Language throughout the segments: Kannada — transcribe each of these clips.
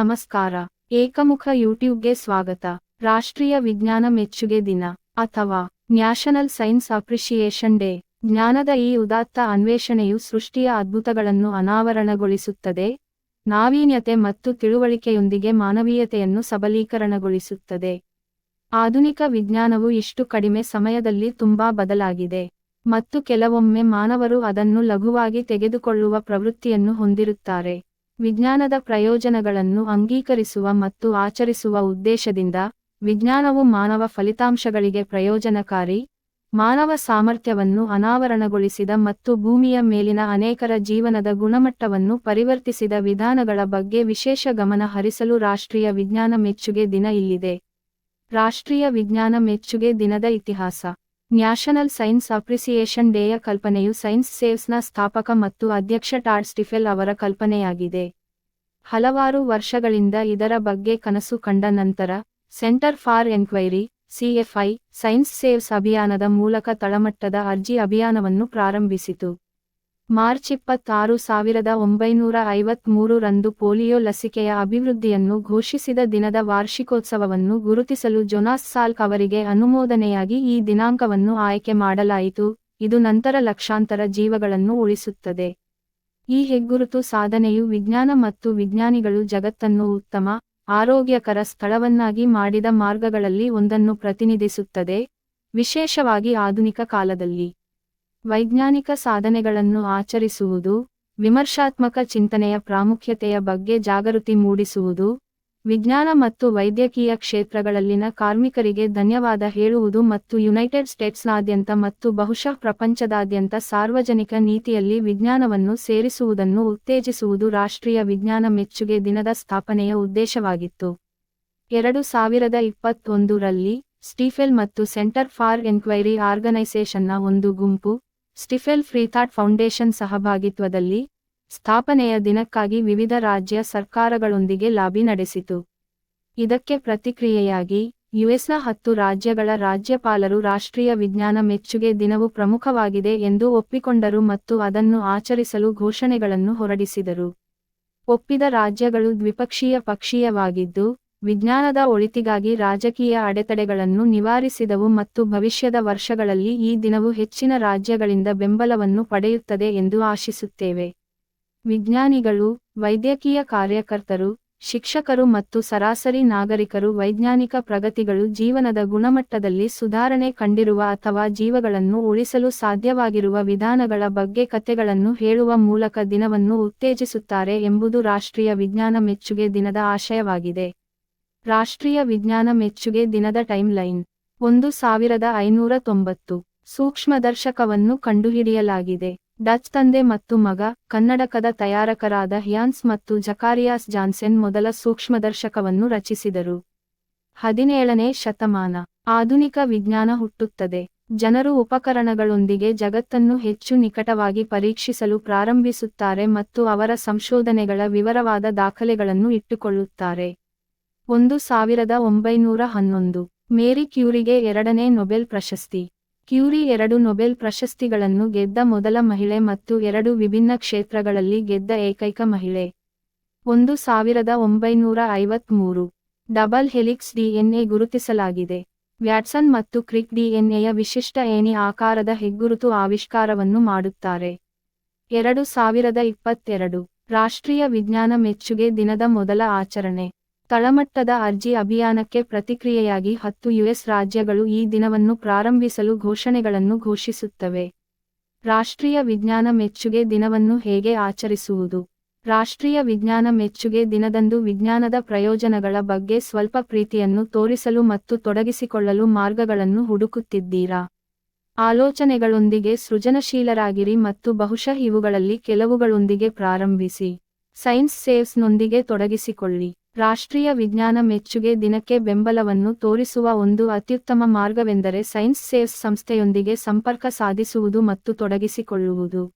ನಮಸ್ಕಾರ. ಏಕಮುಖ ಯೂಟ್ಯೂಬ್ಗೆ ಸ್ವಾಗತ. ರಾಷ್ಟ್ರೀಯ ವಿಜ್ಞಾನ ಮೆಚ್ಚುಗೆ ದಿನ ಅಥವಾ ನ್ಯಾಷನಲ್ ಸೈನ್ಸ್ ಅಪ್ರಿಷಿಯೇಷನ್ ಡೇ. ಜ್ಞಾನದ ಈ ಉದಾತ್ತ ಅನ್ವೇಷಣೆಯು ಸೃಷ್ಟಿಯ ಅದ್ಭುತಗಳನ್ನು ಅನಾವರಣಗೊಳಿಸುತ್ತದೆ, ನಾವೀನ್ಯತೆ ಮತ್ತು ತಿಳುವಳಿಕೆಯೊಂದಿಗೆ ಮಾನವೀಯತೆಯನ್ನು ಸಬಲೀಕರಣಗೊಳಿಸುತ್ತದೆ. ಆಧುನಿಕ ವಿಜ್ಞಾನವು ಇಷ್ಟು ಕಡಿಮೆ ಸಮಯದಲ್ಲಿ ತುಂಬಾ ಬದಲಾಗಿದೆ ಮತ್ತು ಕೆಲವೊಮ್ಮೆ ಮಾನವರು ಅದನ್ನು ಲಘುವಾಗಿ ತೆಗೆದುಕೊಳ್ಳುವ ಪ್ರವೃತ್ತಿಯನ್ನು ಹೊಂದಿರುತ್ತಾರೆ. ವಿಜ್ಞಾನದ ಪ್ರಯೋಜನಗಳನ್ನು ಅಂಗೀಕರಿಸುವ ಮತ್ತು ಆಚರಿಸುವ ಉದ್ದೇಶದಿಂದ ವಿಜ್ಞಾನವು ಮಾನವ ಫಲಿತಾಂಶಗಳಿಗೆ ಪ್ರಯೋಜನಕಾರಿ, ಮಾನವ ಸಾಮರ್ಥ್ಯವನ್ನು ಅನಾವರಣಗೊಳಿಸಿದ ಮತ್ತು ಭೂಮಿಯ ಮೇಲಿನ ಅನೇಕರ ಜೀವನದ ಗುಣಮಟ್ಟವನ್ನು ಪರಿವರ್ತಿಸಿದ ವಿಧಾನಗಳ ಬಗ್ಗೆ ವಿಶೇಷ ಗಮನ ಹರಿಸಲು ರಾಷ್ಟ್ರೀಯ ವಿಜ್ಞಾನ ಮೆಚ್ಚುಗೆ ದಿನ ಇಲ್ಲಿದೆ. ರಾಷ್ಟ್ರೀಯ ವಿಜ್ಞಾನ ಮೆಚ್ಚುಗೆ ದಿನದ ಇತಿಹಾಸ. ನ್ಯಾಷನಲ್ ಸೈನ್ಸ್ ಅಪ್ರಿಸಿಯೇಷನ್ ಡೇಯ ಕಲ್ಪನೆಯು ಸೈನ್ಸ್ ಸೇವ್ಸ್ನ ಸ್ಥಾಪಕ ಮತ್ತು ಅಧ್ಯಕ್ಷ ಟಾಡ್ ಸ್ಟಿಫೆಲ್ ಅವರ ಕಲ್ಪನೆಯಾಗಿದೆ. ಹಲವಾರು ವರ್ಷಗಳಿಂದ ಇದರ ಬಗ್ಗೆ ಕನಸು ಕಂಡ ನಂತರ, center for enquiry, CFI, science saves ಅಭಿಯಾನದ ಮೂಲಕ ತಳಮಟ್ಟದ ಅರ್ಜಿ ಅಭಿಯಾನವನ್ನು ಪ್ರಾರಂಭಿಸಿತು. ಮಾರ್ಚ್ ಇಪ್ಪತ್ತಾರು ಸಾವಿರದ ಒಂಬೈನೂರ ಐವತ್ಮೂರು ರಂದು ಪೋಲಿಯೋ ಲಸಿಕೆಯ ಅಭಿವೃದ್ಧಿಯನ್ನು ಘೋಷಿಸಿದ ದಿನದ ವಾರ್ಷಿಕೋತ್ಸವವನ್ನು ಗುರುತಿಸಲು ಜೊನಾಸ್ ಸಾಲ್ಕ್ ಅವರಿಗೆ ಅನುಮೋದನೆಯಾಗಿ ಈ ದಿನಾಂಕವನ್ನು ಆಯ್ಕೆ ಮಾಡಲಾಯಿತು. ಇದು ನಂತರ ಲಕ್ಷಾಂತರ ಜೀವಗಳನ್ನು ಉಳಿಸುತ್ತದೆ. ಈ ಹೆಗ್ಗುರುತು ಸಾಧನೆಯು ವಿಜ್ಞಾನ ಮತ್ತು ವಿಜ್ಞಾನಿಗಳು ಜಗತ್ತನ್ನು ಉತ್ತಮ, ಆರೋಗ್ಯಕರ ಸ್ಥಳವನ್ನಾಗಿ ಮಾಡಿದ ಮಾರ್ಗಗಳಲ್ಲಿ ಒಂದನ್ನು ಪ್ರತಿನಿಧಿಸುತ್ತದೆ. ವಿಶೇಷವಾಗಿ ಆಧುನಿಕ ಕಾಲದಲ್ಲಿ. ವೈಜ್ಞಾನಿಕ ಸಾಧನೆಗಳನ್ನು ಆಚರಿಸುವುದು, ವಿಮರ್ಶಾತ್ಮಕ ಚಿಂತನೆಯ ಪ್ರಾಮುಖ್ಯತೆಯ ಬಗ್ಗೆ ಜಾಗೃತಿ ಮೂಡಿಸುವುದು, ವಿಜ್ಞಾನ ಮತ್ತು ವೈದ್ಯಕೀಯ ಕ್ಷೇತ್ರಗಳಲ್ಲಿನ ಕಾರ್ಮಿಕರಿಗೆ ಧನ್ಯವಾದ ಹೇಳುವುದು ಮತ್ತು ಯುನೈಟೆಡ್ ಸ್ಟೇಟ್ಸ್ನಾದ್ಯಂತ ಮತ್ತು ಬಹುಶಃ ಪ್ರಪಂಚದಾದ್ಯಂತ ಸಾರ್ವಜನಿಕ ನೀತಿಯಲ್ಲಿ ವಿಜ್ಞಾನವನ್ನು ಸೇರಿಸುವುದನ್ನು ಉತ್ತೇಜಿಸುವುದು ರಾಷ್ಟ್ರೀಯ ವಿಜ್ಞಾನ ಮೆಚ್ಚುಗೆ ದಿನದ ಸ್ಥಾಪನೆಯ ಉದ್ದೇಶವಾಗಿತ್ತು. ಎರಡು ಸಾವಿರದ ಇಪ್ಪತ್ತೊಂದರಲ್ಲಿ ಸ್ಟೀಫೆಲ್ ಮತ್ತು ಸೆಂಟರ್ ಫಾರ್ ಎನ್ಕ್ವೈರಿ ಆರ್ಗನೈಸೇಷನ್ನ ಒಂದು ಗುಂಪು ಸ್ಟಿಫೆಲ್ ಫ್ರೀಥಾಟ್ ಫೌಂಡೇಶನ್ ಸಹಭಾಗಿತ್ವದಲ್ಲಿ ಸ್ಥಾಪನೆಯ ದಿನಕ್ಕಾಗಿ ವಿವಿಧ ರಾಜ್ಯ ಸರ್ಕಾರಗಳೊಂದಿಗೆ ಲಾಬಿ ನಡೆಸಿತು. ಇದಕ್ಕೆ ಪ್ರತಿಕ್ರಿಯೆಯಾಗಿ ಯುಎಸ್ನ ಹತ್ತು ರಾಜ್ಯಗಳ ರಾಜ್ಯಪಾಲರು ರಾಷ್ಟ್ರೀಯ ವಿಜ್ಞಾನ ಮೆಚ್ಚುಗೆ ದಿನವು ಪ್ರಮುಖವಾಗಿದೆ ಎಂದು ಒಪ್ಪಿಕೊಂಡರು ಮತ್ತು ಅದನ್ನು ಆಚರಿಸಲು ಘೋಷಣೆಗಳನ್ನು ಹೊರಡಿಸಿದರು. ಒಪ್ಪಿದ ರಾಜ್ಯಗಳು ದ್ವಿಪಕ್ಷೀಯ ಪಕ್ಷೀಯವಾಗಿದ್ದು ವಿಜ್ಞಾನದ ಒಳಿತಿಗಾಗಿ ರಾಜಕೀಯ ಅಡೆತಡೆಗಳನ್ನು ನಿವಾರಿಸಿದವು ಮತ್ತು ಭವಿಷ್ಯದ ವರ್ಷಗಳಲ್ಲಿ ಈ ದಿನವು ಹೆಚ್ಚಿನ ರಾಜ್ಯಗಳಿಂದ ಬೆಂಬಲವನ್ನು ಪಡೆಯುತ್ತದೆ ಎಂದು ಆಶಿಸುತ್ತೇವೆ. ವಿಜ್ಞಾನಿಗಳು, ವೈದ್ಯಕೀಯ ಕಾರ್ಯಕರ್ತರು, ಶಿಕ್ಷಕರು ಮತ್ತು ಸರಾಸರಿ ನಾಗರಿಕರು ವೈಜ್ಞಾನಿಕ ಪ್ರಗತಿಗಳು ಜೀವನದ ಗುಣಮಟ್ಟದಲ್ಲಿ ಸುಧಾರಣೆ ಕಂಡಿರುವ ಅಥವಾ ಜೀವಗಳನ್ನು ಉಳಿಸಲು ಸಾಧ್ಯವಾಗಿರುವ ವಿಧಾನಗಳ ಬಗ್ಗೆ ಕಥೆಗಳನ್ನು ಹೇಳುವ ಮೂಲಕ ದಿನವನ್ನು ಉತ್ತೇಜಿಸುತ್ತಾರೆ ಎಂಬುದು ರಾಷ್ಟ್ರೀಯ ವಿಜ್ಞಾನ ಮೆಚ್ಚುಗೆ ದಿನದ ಆಶಯವಾಗಿದೆ. ರಾಷ್ಟ್ರೀಯ ವಿಜ್ಞಾನ ಮೆಚ್ಚುಗೆ ದಿನದ ಟೈಮ್ಲೈನ್. ಒಂದು ಸಾವಿರದ ಐನೂರ ತೊಂಬತ್ತು. ಸೂಕ್ಷ್ಮದರ್ಶಕವನ್ನು ಕಂಡುಹಿಡಿಯಲಾಗಿದೆ. ಡಚ್ ತಂದೆ ಮತ್ತು ಮಗ, ಕನ್ನಡಕದ ತಯಾರಕರಾದ ಹ್ಯಾನ್ಸ್ ಮತ್ತು ಜಕಾರಿಯಾಸ್ ಜಾನ್ಸೆನ್ ಮೊದಲ ಸೂಕ್ಷ್ಮದರ್ಶಕವನ್ನು ರಚಿಸಿದರು. ಹದಿನೇಳನೇ ಶತಮಾನ. ಆಧುನಿಕ ವಿಜ್ಞಾನ ಹುಟ್ಟುತ್ತದೆ. ಜನರು ಉಪಕರಣಗಳೊಂದಿಗೆ ಜಗತ್ತನ್ನು ಹೆಚ್ಚು ನಿಕಟವಾಗಿ ಪರೀಕ್ಷಿಸಲು ಪ್ರಾರಂಭಿಸುತ್ತಾರೆ ಮತ್ತು ಅವರ ಸಂಶೋಧನೆಗಳ ವಿವರವಾದ ದಾಖಲೆಗಳನ್ನು ಇಟ್ಟುಕೊಳ್ಳುತ್ತಾರೆ. ಒಂದು ಸಾವಿರದ ಒಂಬೈನೂರ ಹನ್ನೊಂದು. ಮೇರಿ ಕ್ಯೂರಿಗೆ ಎರಡನೇ ನೊಬೆಲ್ ಪ್ರಶಸ್ತಿ. ಕ್ಯೂರಿ ಎರಡು ನೊಬೆಲ್ ಪ್ರಶಸ್ತಿಗಳನ್ನು ಗೆದ್ದ ಮೊದಲ ಮಹಿಳೆ ಮತ್ತು ಎರಡು ವಿಭಿನ್ನ ಕ್ಷೇತ್ರಗಳಲ್ಲಿ ಗೆದ್ದ ಏಕೈಕ ಮಹಿಳೆ. ಒಂದು ಸಾವಿರದ ಒಂಬೈನೂರ ಐವತ್ಮೂರು. ಡಬಲ್ ಹೆಲಿಕ್ಸ್ ಡಿಎನ್ಎ ಗುರುತಿಸಲಾಗಿದೆ. ವ್ಯಾಟ್ಸನ್ ಮತ್ತು ಕ್ರಿಕ್ ಡಿಎನ್ಎಯ ವಿಶಿಷ್ಟ ಏಣಿ ಆಕಾರದ ಹೆಗ್ಗುರುತು ಆವಿಷ್ಕಾರವನ್ನು ಮಾಡುತ್ತಾರೆ. ಎರಡು ಸಾವಿರದ ಇಪ್ಪತ್ತೆರಡು. ರಾಷ್ಟ್ರೀಯ ವಿಜ್ಞಾನ ಮೆಚ್ಚುಗೆ ದಿನದ ಮೊದಲ ಆಚರಣೆ. ತಳಮಟ್ಟದ ಅರ್ಜಿ ಅಭಿಯಾನಕ್ಕೆ ಪ್ರತಿಕ್ರಿಯೆಯಾಗಿ ಹತ್ತು ಯುಎಸ್ ರಾಜ್ಯಗಳು ಈ ದಿನವನ್ನು ಪ್ರಾರಂಭಿಸಲು ಘೋಷಣೆಗಳನ್ನು ಘೋಷಿಸುತ್ತವೆ. ರಾಷ್ಟ್ರೀಯ ವಿಜ್ಞಾನ ಮೆಚ್ಚುಗೆ ದಿನವನ್ನು ಹೇಗೆ ಆಚರಿಸುವುದು? ರಾಷ್ಟ್ರೀಯ ವಿಜ್ಞಾನ ಮೆಚ್ಚುಗೆ ದಿನದಂದು ವಿಜ್ಞಾನದ ಪ್ರಯೋಜನಗಳ ಬಗ್ಗೆ ಸ್ವಲ್ಪ ಪ್ರೀತಿಯನ್ನು ತೋರಿಸಲು ಮತ್ತು ತೊಡಗಿಸಿಕೊಳ್ಳಲು ಮಾರ್ಗಗಳನ್ನು ಹುಡುಕುತ್ತಿದ್ದೀರಾ? ಆಲೋಚನೆಗಳೊಂದಿಗೆ ಸೃಜನಶೀಲರಾಗಿರಿ ಮತ್ತು ಬಹುಶಃ ಇವುಗಳಲ್ಲಿ ಕೆಲವುಗಳೊಂದಿಗೆ ಪ್ರಾರಂಭಿಸಿ. ಸೈನ್ಸ್ ಸೇವ್ಸ್ನೊಂದಿಗೆ ತೊಡಗಿಸಿಕೊಳ್ಳಿ. ರಾಷ್ಟ್ರೀಯ ವಿಜ್ಞಾನ ಮೆಚ್ಚುಗೆ ದಿನಕ್ಕೆ ಬೆಂಬಲವನ್ನು ತೋರಿಸುವ ಒಂದು ಅತ್ಯುತ್ತಮ ಮಾರ್ಗವೆಂದರೆ ಸೈನ್ಸ್ ಸೇವ್ಸ್ ಸಂಸ್ಥೆಯೊಂದಿಗೆ ಸಂಪರ್ಕ ಸಾಧಿಸುವುದು ಮತ್ತು ತೊಡಗಿಸಿಕೊಳ್ಳುವುದು.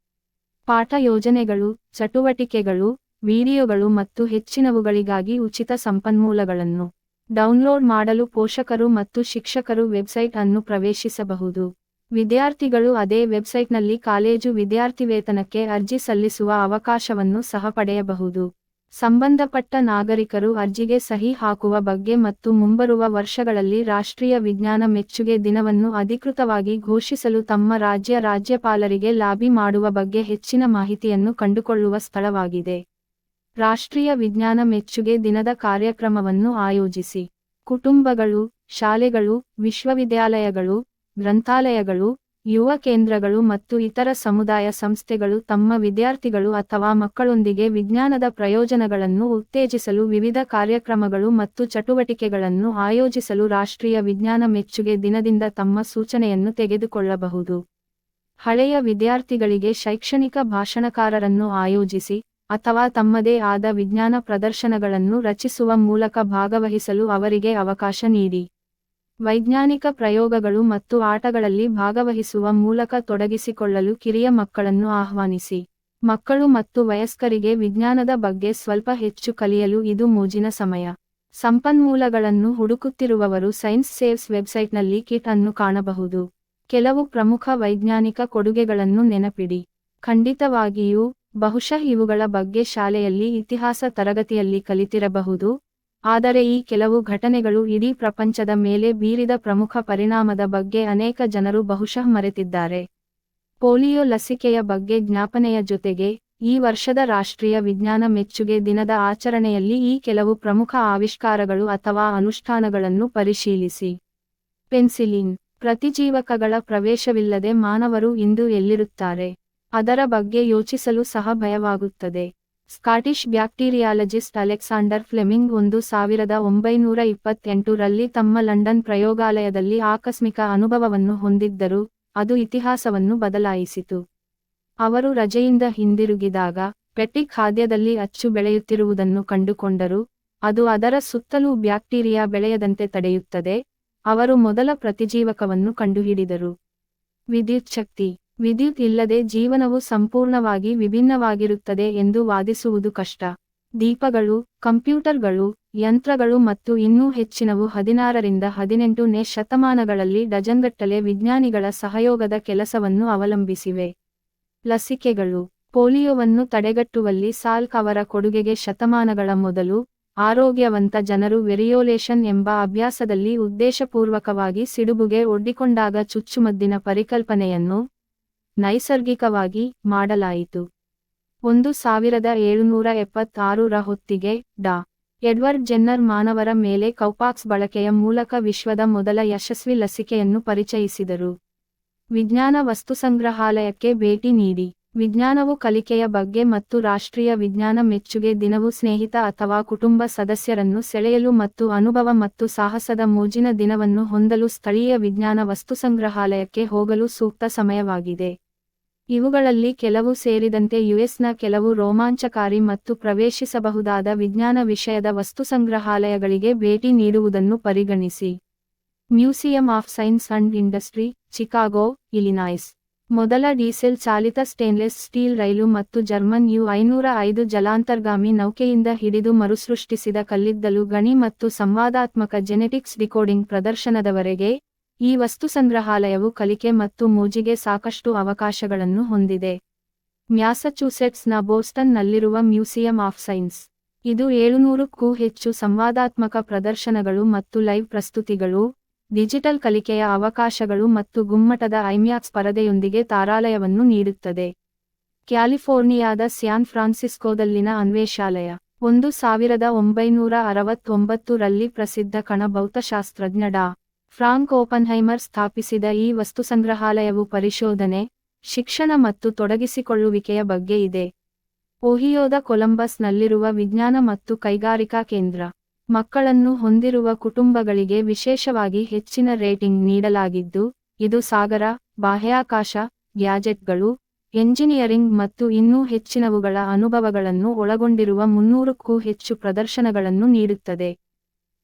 ಪಾಠ ಯೋಜನೆಗಳು, ಚಟುವಟಿಕೆಗಳು, ವಿಡಿಯೋಗಳು ಮತ್ತು ಹೆಚ್ಚಿನವುಗಳಿಗಾಗಿ ಉಚಿತ ಸಂಪನ್ಮೂಲಗಳನ್ನು ಡೌನ್ಲೋಡ್ ಮಾಡಲು ಪೋಷಕರು ಮತ್ತು ಶಿಕ್ಷಕರು ವೆಬ್ಸೈಟ್ ಅನ್ನು ಪ್ರವೇಶಿಸಬಹುದು. ವಿದ್ಯಾರ್ಥಿಗಳು ಅದೇ ವೆಬ್ಸೈಟ್ನಲ್ಲಿ ಕಾಲೇಜು ವಿದ್ಯಾರ್ಥಿವೇತನಕ್ಕೆ ಅರ್ಜಿ ಸಲ್ಲಿಸುವ ಅವಕಾಶವನ್ನು ಸಹ ಪಡೆಯಬಹುದು. ಸಂಬಂಧಪಟ್ಟ ನಾಗರಿಕರು ಅರ್ಜಿಗೆ ಸಹಿ ಹಾಕುವ ಬಗ್ಗೆ ಮತ್ತು ಮುಂಬರುವ ವರ್ಷಗಳಲ್ಲಿ ರಾಷ್ಟ್ರೀಯ ವಿಜ್ಞಾನ ಮೆಚ್ಚುಗೆ ದಿನವನ್ನು ಅಧಿಕೃತವಾಗಿ ಘೋಷಿಸಲು ತಮ್ಮ ರಾಜ್ಯ ರಾಜ್ಯಪಾಲರಿಗೆ ಲಾಬಿ ಮಾಡುವ ಬಗ್ಗೆ ಹೆಚ್ಚಿನ ಮಾಹಿತಿಯನ್ನು ಕಂಡುಕೊಳ್ಳುವ ಸ್ಥಳವಾಗಿದೆ. ರಾಷ್ಟ್ರೀಯ ವಿಜ್ಞಾನ ಮೆಚ್ಚುಗೆ ದಿನದ ಕಾರ್ಯಕ್ರಮವನ್ನು ಆಯೋಜಿಸಿ. ಕುಟುಂಬಗಳು, ಶಾಲೆಗಳು, ವಿಶ್ವವಿದ್ಯಾಲಯಗಳು, ಗ್ರಂಥಾಲಯಗಳು ಯುವ ಕೇಂದ್ರಗಳು ಮತ್ತು ಇತರ ಸಮುದಾಯ ಸಂಸ್ಥೆಗಳು ತಮ್ಮ ವಿದ್ಯಾರ್ಥಿಗಳು ಅಥವಾ ಮಕ್ಕಳೊಂದಿಗೆ ವಿಜ್ಞಾನದ ಪ್ರಯೋಜನಗಳನ್ನು ಉತ್ತೇಜಿಸಲು ವಿವಿಧ ಕಾರ್ಯಕ್ರಮಗಳು ಮತ್ತು ಚಟುವಟಿಕೆಗಳನ್ನು ಆಯೋಜಿಸಲು ರಾಷ್ಟ್ರೀಯ ವಿಜ್ಞಾನ ಮೆಚ್ಚುಗೆ ದಿನದಿಂದ ತಮ್ಮ ಸೂಚನೆಯನ್ನು ತೆಗೆದುಕೊಳ್ಳಬಹುದು. ಹಳೆಯ ವಿದ್ಯಾರ್ಥಿಗಳಿಗೆ ಶೈಕ್ಷಣಿಕ ಭಾಷಣಕಾರರನ್ನು ಆಯೋಜಿಸಿ ಅಥವಾ ತಮ್ಮದೇ ಆದ ವಿಜ್ಞಾನ ಪ್ರದರ್ಶನಗಳನ್ನು ರಚಿಸುವ ಮೂಲಕ ಭಾಗವಹಿಸಲು ಅವರಿಗೆ ಅವಕಾಶ ನೀಡಿ. ವೈಜ್ಞಾನಿಕ ಪ್ರಯೋಗಗಳು ಮತ್ತು ಆಟಗಳಲ್ಲಿ ಭಾಗವಹಿಸುವ ಮೂಲಕ ತೊಡಗಿಸಿಕೊಳ್ಳಲು ಕಿರಿಯ ಮಕ್ಕಳನ್ನು ಆಹ್ವಾನಿಸಿ. ಮಕ್ಕಳು ಮತ್ತು ವಯಸ್ಕರಿಗೆ ವಿಜ್ಞಾನದ ಬಗ್ಗೆ ಸ್ವಲ್ಪ ಹೆಚ್ಚು ಕಲಿಯಲು ಇದು ಮೋಜಿನ ಸಮಯ. ಸಂಪನ್ಮೂಲಗಳನ್ನು ಹುಡುಕುತ್ತಿರುವವರು ಸೈನ್ಸ್ ಸೇವ್ಸ್ ವೆಬ್ಸೈಟ್ನಲ್ಲಿ ಕಿಟ್ ಅನ್ನು ಕಾಣಬಹುದು. ಕೆಲವು ಪ್ರಮುಖ ವೈಜ್ಞಾನಿಕ ಕೊಡುಗೆಗಳನ್ನು ನೆನಪಿಡಿ. ಖಂಡಿತವಾಗಿಯೂ, ಬಹುಶಃ ಇವುಗಳ ಬಗ್ಗೆ ಶಾಲೆಯಲ್ಲಿ ಇತಿಹಾಸ ತರಗತಿಯಲ್ಲಿ ಕಲಿತಿರಬಹುದು. ಆದರೆ ಈ ಕೆಲವು ಘಟನೆಗಳು ಇಡೀ ಪ್ರಪಂಚದ ಮೇಲೆ ಬೀರಿದ ಪ್ರಮುಖ ಪರಿಣಾಮದ ಬಗ್ಗೆ ಅನೇಕ ಜನರು ಬಹುಶಃ ಮರೆತಿದ್ದಾರೆ. ಪೋಲಿಯೋ ಲಸಿಕೆಯ ಬಗ್ಗೆ ಜ್ಞಾಪನೆಯ ಜೊತೆಗೆ, ಈ ವರ್ಷದ ರಾಷ್ಟ್ರೀಯ ವಿಜ್ಞಾನ ಮೆಚ್ಚುಗೆ ದಿನದ ಆಚರಣೆಯಲ್ಲಿ ಈ ಕೆಲವು ಪ್ರಮುಖ ಆವಿಷ್ಕಾರಗಳು ಅಥವಾ ಅನುಷ್ಠಾನಗಳನ್ನು ಪರಿಶೀಲಿಸಿ. ಪೆನ್ಸಿಲಿನ್, ಪ್ರತಿಜೀವಕಗಳ ಪ್ರವೇಶವಿಲ್ಲದೆ ಮಾನವರು ಇಂದು ಎಲ್ಲಿರುತ್ತಾರೆ? ಅದರ ಬಗ್ಗೆ ಯೋಚಿಸಲು ಸಹ ಭಯವಾಗುತ್ತದೆ. ಸ್ಕಾಟಿಷ್ ಬ್ಯಾಕ್ಟೀರಿಯಾಲಜಿಸ್ಟ್ ಅಲೆಕ್ಸಾಂಡರ್ ಫ್ಲೆಮಿಂಗ್ ಒಂದು ಸಾವಿರದ ಒಂಬೈನೂರ ಇಪ್ಪತ್ತೆಂಟರಲ್ಲಿ ತಮ್ಮ ಲಂಡನ್ ಪ್ರಯೋಗಾಲಯದಲ್ಲಿ ಆಕಸ್ಮಿಕ ಅನುಭವವನ್ನು ಹೊಂದಿದ್ದರು, ಅದು ಇತಿಹಾಸವನ್ನು ಬದಲಾಯಿಸಿತು. ಅವರು ರಜೆಯಿಂದ ಹಿಂದಿರುಗಿದಾಗ ಪೆಟ್ಟಿ ಖಾದ್ಯದಲ್ಲಿ ಅಚ್ಚು ಬೆಳೆಯುತ್ತಿರುವುದನ್ನು ಕಂಡುಕೊಂಡರು, ಅದು ಅದರ ಸುತ್ತಲೂ ಬ್ಯಾಕ್ಟೀರಿಯಾ ಬೆಳೆಯದಂತೆ ತಡೆಯುತ್ತದೆ, ಅವರು ಮೊದಲ ಪ್ರತಿಜೀವಕವನ್ನು ಕಂಡುಹಿಡಿದರು. ವಿದ್ಯುತ್ ಶಕ್ತಿ ವಿದ್ಯುತ್ ಇಲ್ಲದೆ ಜೀವನವು ಸಂಪೂರ್ಣವಾಗಿ ವಿಭಿನ್ನವಾಗಿರುತ್ತದೆ ಎಂದು ವಾದಿಸುವುದು ಕಷ್ಟ. ದೀಪಗಳು, ಕಂಪ್ಯೂಟರ್ಗಳು, ಯಂತ್ರಗಳು ಮತ್ತು ಇನ್ನೂ ಹೆಚ್ಚಿನವು ಹದಿನಾರರಿಂದ ಹದಿನೆಂಟುನೇ ಶತಮಾನಗಳಲ್ಲಿ ಡಜನ್ಗಟ್ಟಲೆ ವಿಜ್ಞಾನಿಗಳ ಸಹಯೋಗದ ಕೆಲಸವನ್ನು ಅವಲಂಬಿಸಿವೆ. ಲಸಿಕೆಗಳು, ಪೋಲಿಯೋವನ್ನು ತಡೆಗಟ್ಟುವಲ್ಲಿ ಸಾಲ್ಕ್ ಅವರ ಕೊಡುಗೆಗೆ ಶತಮಾನಗಳ ಮೊದಲು, ಆರೋಗ್ಯವಂತ ಜನರು ವೆರಿಯೋಲೇಷನ್ ಎಂಬ ಅಭ್ಯಾಸದಲ್ಲಿ ಉದ್ದೇಶಪೂರ್ವಕವಾಗಿ ಸಿಡುಬುಗೆ ಒಡ್ಡಿಕೊಂಡಾಗ ಚುಚ್ಚುಮದ್ದಿನ ಪರಿಕಲ್ಪನೆಯನ್ನು ನೈಸರ್ಗಿಕವಾಗಿ ಮಾಡಲಾಯಿತು. ಒಂದು ಸಾವಿರದ ಏಳುನೂರ ಎಪ್ಪತ್ತಾರರ ಹೊತ್ತಿಗೆ ಡಾ. ಎಡ್ವರ್ಡ್ ಜೆನ್ನರ್ ಮಾನವರ ಮೇಲೆ ಕೌಪಾಕ್ಸ್ ಬಳಕೆಯ ಮೂಲಕ ವಿಶ್ವದ ಮೊದಲ ಯಶಸ್ವಿ ಲಸಿಕೆಯನ್ನು ಪರಿಚಯಿಸಿದರು. ವಿಜ್ಞಾನ ವಸ್ತುಸಂಗ್ರಹಾಲಯಕ್ಕೆ ಭೇಟಿ ನೀಡಿ. ವಿಜ್ಞಾನವು ಕಲಿಕೆಯ ಬಗ್ಗೆ ಮತ್ತು ರಾಷ್ಟ್ರೀಯ ವಿಜ್ಞಾನ ಮೆಚ್ಚುಗೆ ದಿನವು ಸ್ನೇಹಿತ ಅಥವಾ ಕುಟುಂಬ ಸದಸ್ಯರನ್ನು ಸೆಳೆಯಲು ಮತ್ತು ಅನುಭವ ಮತ್ತು ಸಾಹಸದ ಮೋಜಿನ ದಿನವನ್ನು ಹೊಂದಲು ಸ್ಥಳೀಯ ವಿಜ್ಞಾನ ವಸ್ತುಸಂಗ್ರಹಾಲಯಕ್ಕೆ ಹೋಗಲು ಸೂಕ್ತ ಸಮಯವಾಗಿದೆ. ಇವುಗಳಲ್ಲಿ ಕೆಲವು ಸೇರಿದಂತೆ ಯುಎಸ್ನ ಕೆಲವು ರೋಮಾಂಚಕಾರಿ ಮತ್ತು ಪ್ರವೇಶಿಸಬಹುದಾದ ವಿಜ್ಞಾನ ವಿಷಯದ ವಸ್ತುಸಂಗ್ರಹಾಲಯಗಳಿಗೆ ಭೇಟಿ ನೀಡುವುದನ್ನು ಪರಿಗಣಿಸಿ. Museum of science and industry, Chicago, Illinois. ಮೊದಲ ಡೀಸೆಲ್ ಚಾಲಿತ ಸ್ಟೇನ್ಲೆಸ್ ಸ್ಟೀಲ್ ರೈಲು ಮತ್ತು ಜರ್ಮನ್ ಯು ಐನೂರ ಐದು ಜಲಾಂತರ್ಗಾಮಿ ನೌಕೆಯಿಂದ ಹಿಡಿದು ಮರುಸೃಷ್ಟಿಸಿದ ಕಲ್ಲಿದ್ದಲು ಗಣಿ ಮತ್ತು ಸಂವಾದಾತ್ಮಕ ಜೆನೆಟಿಕ್ಸ್ ಡಿಕೋಡಿಂಗ್ ಪ್ರದರ್ಶನದವರೆಗೆ ಈ ವಸ್ತು ಸಂಗ್ರಹಾಲಯವು ಕಲಿಕೆ ಮತ್ತು ಮೂಜಿಗೆ ಸಾಕಷ್ಟು ಅವಕಾಶಗಳನ್ನು ಹೊಂದಿದೆ. ಮ್ಯಾಸಚೂಸೆಟ್ಸ್ನ ಬೋಸ್ಟನ್ನಲ್ಲಿರುವ ಮ್ಯೂಸಿಯಂ ಆಫ್ ಸೈನ್ಸ್. ಇದು ಏಳುನೂರಕ್ಕೂ ಹೆಚ್ಚು ಸಂವಾದಾತ್ಮಕ ಪ್ರದರ್ಶನಗಳು ಮತ್ತು ಲೈವ್ ಪ್ರಸ್ತುತಿಗಳು, ಡಿಜಿಟಲ್ ಕಲಿಕೆಯ ಅವಕಾಶಗಳು ಮತ್ತು ಗುಮ್ಮಟದ ಐಮ್ಯಾಕ್ಸ್ ಪರದೆಯೊಂದಿಗೆ ತಾರಾಲಯವನ್ನು ನೀಡುತ್ತದೆ. ಕ್ಯಾಲಿಫೋರ್ನಿಯಾದ ಸ್ಯಾನ್ ಫ್ರಾನ್ಸಿಸ್ಕೋದಲ್ಲಿನ ಅನ್ವೇಷಾಲಯ. ಒಂದು ಸಾವಿರದ ಒಂಬೈನೂರ ಅರವತ್ತೊಂಬತ್ತು ರಲ್ಲಿ ಪ್ರಸಿದ್ಧ ಕಣ ಭೌತಶಾಸ್ತ್ರಜ್ಞ ಡಾ. ಫ್ರಾಂಕ್ ಓಪನ್ಹೈಮರ್ ಸ್ಥಾಪಿಸಿದ ಈ ವಸ್ತುಸಂಗ್ರಹಾಲಯವು ಪರಿಶೋಧನೆ, ಶಿಕ್ಷಣ ಮತ್ತು ತೊಡಗಿಸಿಕೊಳ್ಳುವಿಕೆಯ ಬಗ್ಗೆ ಇದೆ. ಓಹಿಯೋದ ಕೊಲಂಬಸ್ನಲ್ಲಿರುವ ವಿಜ್ಞಾನ ಮತ್ತು ಕೈಗಾರಿಕಾ ಕೇಂದ್ರ. ಮಕ್ಕಳನ್ನು ಹೊಂದಿರುವ ಕುಟುಂಬಗಳಿಗೆ ವಿಶೇಷವಾಗಿ ಹೆಚ್ಚಿನ ರೇಟಿಂಗ್ ನೀಡಲಾಗಿದ್ದು, ಇದು ಸಾಗರ, ಬಾಹ್ಯಾಕಾಶ, ಗ್ಯಾಜೆಟ್ಗಳು, ಎಂಜಿನಿಯರಿಂಗ್ ಮತ್ತು ಇನ್ನೂ ಹೆಚ್ಚಿನವುಗಳ ಅನುಭವಗಳನ್ನು ಒಳಗೊಂಡಿರುವ ಮುನ್ನೂರಕ್ಕೂ ಹೆಚ್ಚು ಪ್ರದರ್ಶನಗಳನ್ನು ನೀಡುತ್ತದೆ.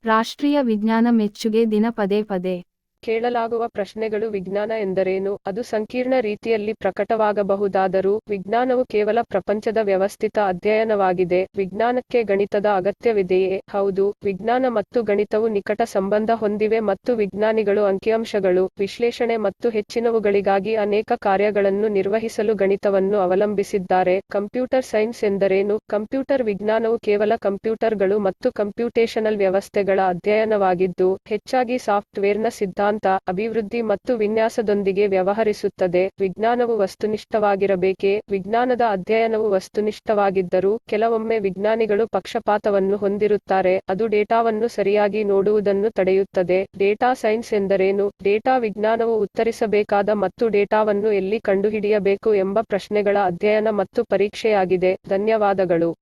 ರಾಷ್ಟ್ರೀಯ ವಿಜ್ಞಾನ ಮೆಚ್ಚುಗೆ ದಿನ ಪದೇ ಪದೇ. ಕೇಳಲಾಗುವ ಪ್ರಶ್ನೆಗಳು ವಿಜ್ಞಾನ ಎಂದರೇನು? ಅದು ಸಂಕೀರ್ಣ ರೀತಿಯಲ್ಲಿ ಪ್ರಕಟವಾಗಬಹುದಾದರೂ ವಿಜ್ಞಾನವು ಕೇವಲ ಪ್ರಪಂಚದ ವ್ಯವಸ್ಥಿತ ಅಧ್ಯಯನವಾಗಿದೆ. ವಿಜ್ಞಾನಕ್ಕೆ ಗಣಿತದ ಅಗತ್ಯವಿದೆಯೇ? ಹೌದು. ವಿಜ್ಞಾನ ಮತ್ತು ಗಣಿತವು ನಿಕಟ ಸಂಬಂಧ ಹೊಂದಿವೆ ಮತ್ತು ವಿಜ್ಞಾನಿಗಳು ಅಂಕಿಅಂಶಗಳು, ವಿಶ್ಲೇಷಣೆ ಮತ್ತು ಹೆಚ್ಚಿನವುಗಳಿಗಾಗಿ ಅನೇಕ ಕಾರ್ಯಗಳನ್ನು ನಿರ್ವಹಿಸಲು ಗಣಿತವನ್ನು ಅವಲಂಬಿಸಿದ್ದಾರೆ. ಕಂಪ್ಯೂಟರ್ ಸೈನ್ಸ್ ಎಂದರೇನು? ಕಂಪ್ಯೂಟರ್ ವಿಜ್ಞಾನವು ಕೇವಲ ಕಂಪ್ಯೂಟರ್ಗಳು ಮತ್ತು ಕಂಪ್ಯೂಟೇಶನಲ್ ವ್ಯವಸ್ಥೆಗಳ ಅಧ್ಯಯನವಾಗಿದ್ದು, ಹೆಚ್ಚಾಗಿ ಸಾಫ್ಟ್ವೇರ್ನ ಸಿದ್ಧಾಂತ ಅಭಿವೃದ್ಧಿ ಮತ್ತು ವಿನ್ಯಾಸದೊಂದಿಗೆ ವ್ಯವಹರಿಸುತ್ತದೆ. ವಿಜ್ಞಾನವು ವಸ್ತುನಿಷ್ಠವಾಗಿರಬೇಕೇ? ವಿಜ್ಞಾನದ ಅಧ್ಯಯನವು ವಸ್ತುನಿಷ್ಠವಾಗಿದ್ದರೂ ಕೆಲವೊಮ್ಮೆ ವಿಜ್ಞಾನಿಗಳು ಪಕ್ಷಪಾತವನ್ನು ಹೊಂದಿರುತ್ತಾರೆ. ಅದು ಡೇಟಾವನ್ನು ಸರಿಯಾಗಿ ನೋಡುವುದನ್ನು ತಡೆಯುತ್ತದೆ. ಡೇಟಾ ಸೈನ್ಸ್ ಎಂದರೇನು? ಡೇಟಾ ವಿಜ್ಞಾನವು ಉತ್ತರಿಸಬೇಕಾದ ಮತ್ತು ಡೇಟಾವನ್ನು ಎಲ್ಲಿ ಕಂಡುಹಿಡಿಯಬೇಕು ಎಂಬ ಪ್ರಶ್ನೆಗಳ ಅಧ್ಯಯನ ಮತ್ತು ಪರೀಕ್ಷೆಯಾಗಿದೆ. ಧನ್ಯವಾದಗಳು.